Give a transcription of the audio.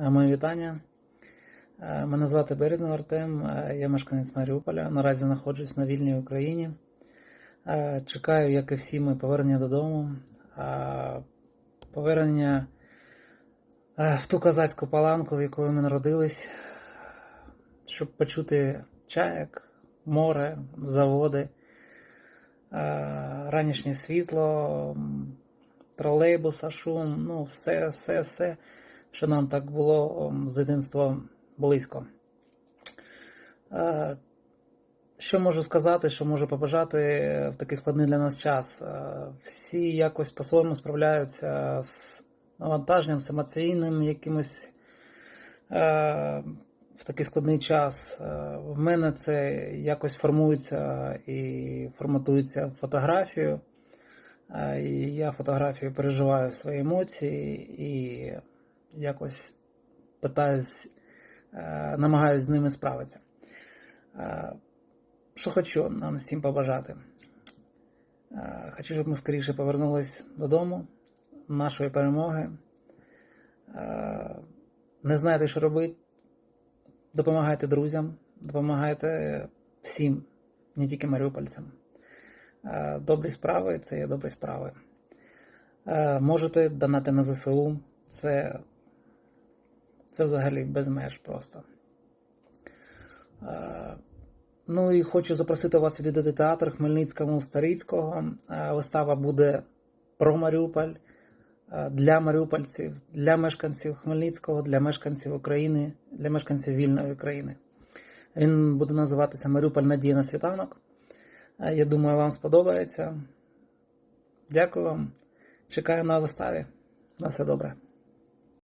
Е, Моє вітання. Е, Мене звати Березнев Артем, е, я мешканець Маріуполя. Наразі знаходжусь на вільній Україні. Чекаю, як і всі ми, повернення додому. Повернення в ту козацьку паланку, в якої ми народились, щоб почути чаєк, море, заводи, ранішнє світло, тролейбуса, шум, ну, все, все, все, що нам так було з дитинства близько. Е, Що можу сказати, що можу побажати в такий складний для нас час? Е, Всі якось по-своєму справляються з навантаженням, з емоційним якимось е, в такий складний час. В мене це якось формується і форматується в фотографію. І я фотографію переживаю свої емоції і якось питаюсь, е, намагаюсь з ними справитися. Е, Що хочу нам всім побажати? Е, Хочу, щоб ми скоріше повернулись додому, нашої перемоги. Не знаєте, що робити? Допомагайте друзям, допомагайте всім, не тільки маріупольцям. Добрі справи це є добрі справи. Можете донати на ЗСУ. Це, це взагалі без меж просто. Е, Ну і хочу запросити вас відвідати театр Хмельницькому Старицького. Е, Вистава буде про Маріуполь е, для маріупольців, для мешканців Хмельницького, для мешканців України, для мешканців вільної України. Він буде називатися Маріуполь Надія на світанок. Я думаю, вам сподобається. Дякую вам. Чекаю на виставі. На все добре.